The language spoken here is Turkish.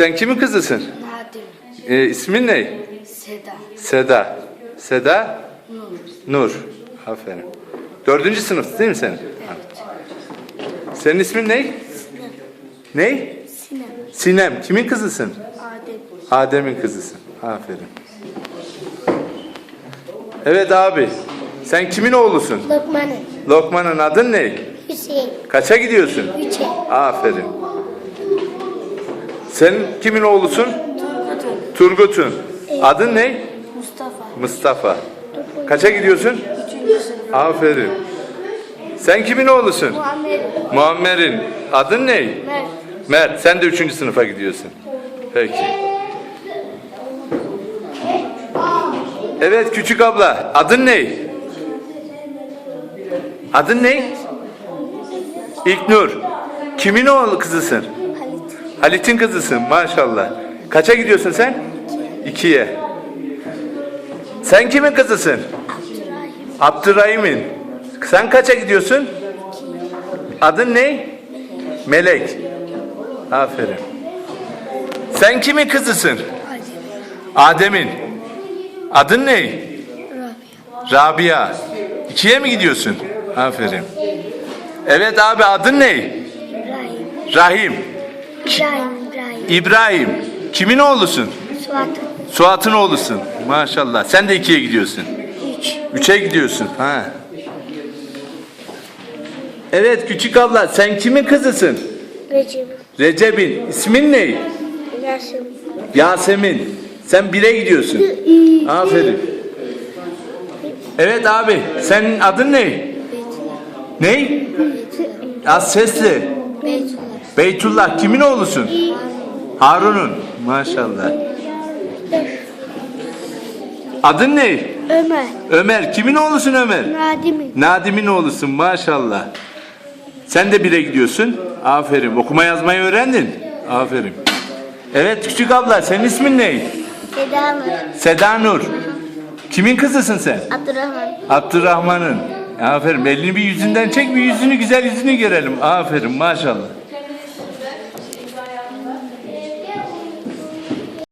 Sen kimin kızısın? Nadir. Ee, ismin ne? Seda. Seda. Seda Nur. Nur. Aferin. Dördüncü sınıf değil mi sen? Senin ismin ne? Ne? Sinem. Sinem. Kimin kızısın? Adem. Adem'in kızısın. Aferin. Evet abi. Sen kimin oğlusun? Lokman'ın. Lokman'ın adın ne? Hüseyin. Kaça gidiyorsun? Üçe. Aferin. Sen kimin oğlusun? Turgut'un. Turgut'un. Adın ne? Mustafa. Mustafa. Kaça gidiyorsun? Üçüncü sınıf. Aferin. Sen kimin oğlusun? Muhammed. Muammer'in. Adın ne? Mert. Mert. Sen de üçüncü sınıfa gidiyorsun. Peki. Evet küçük abla. Adın ne? Adın ne? İlknur. Kimin oğlu kızısın? Halit. Halit'in kızısın maşallah. Kaça gidiyorsun sen? İkiye. Sen kimin kızısın? Abdurrahim. Abdurrahim'in. Sen kaça gidiyorsun? Adın ne? Melek. Aferin. Sen kimin kızısın? Adem. Adem'in. Adın ne? Rabia. İkiye mi gidiyorsun? Aferin. Evet abi adın ne? İbrahim. Rahim. İbrahim. İbrahim. İbrahim. Kimin oğlusun? Suat'ın. Suat'ın oğlusun. Maşallah. Sen de ikiye gidiyorsun. Üç. Üçe gidiyorsun. Ha. Evet küçük abla sen kimin kızısın? Recep. Recep'in. İsmin ne? Yasin. Yasemin. Sen bire gidiyorsun. Aferin. Evet abi senin adın ne? Ne? Az sesli. Beytullah. Kimin oğlusun? Harun'un. Maşallah. Adın ne? Ömer. Ömer. Kimin oğlusun Ömer? Nadim'in. Nadim'in oğlusun maşallah. Sen de bire gidiyorsun. Aferin. Okuma yazmayı öğrendin. Aferin. Evet küçük abla senin ismin ne? Seda Nur. Seda Nur. Kimin kızısın sen? Abdurrahman. Abdurrahman'ın. Aferin. Elini bir yüzünden çek bir yüzünü güzel yüzünü görelim. Aferin maşallah.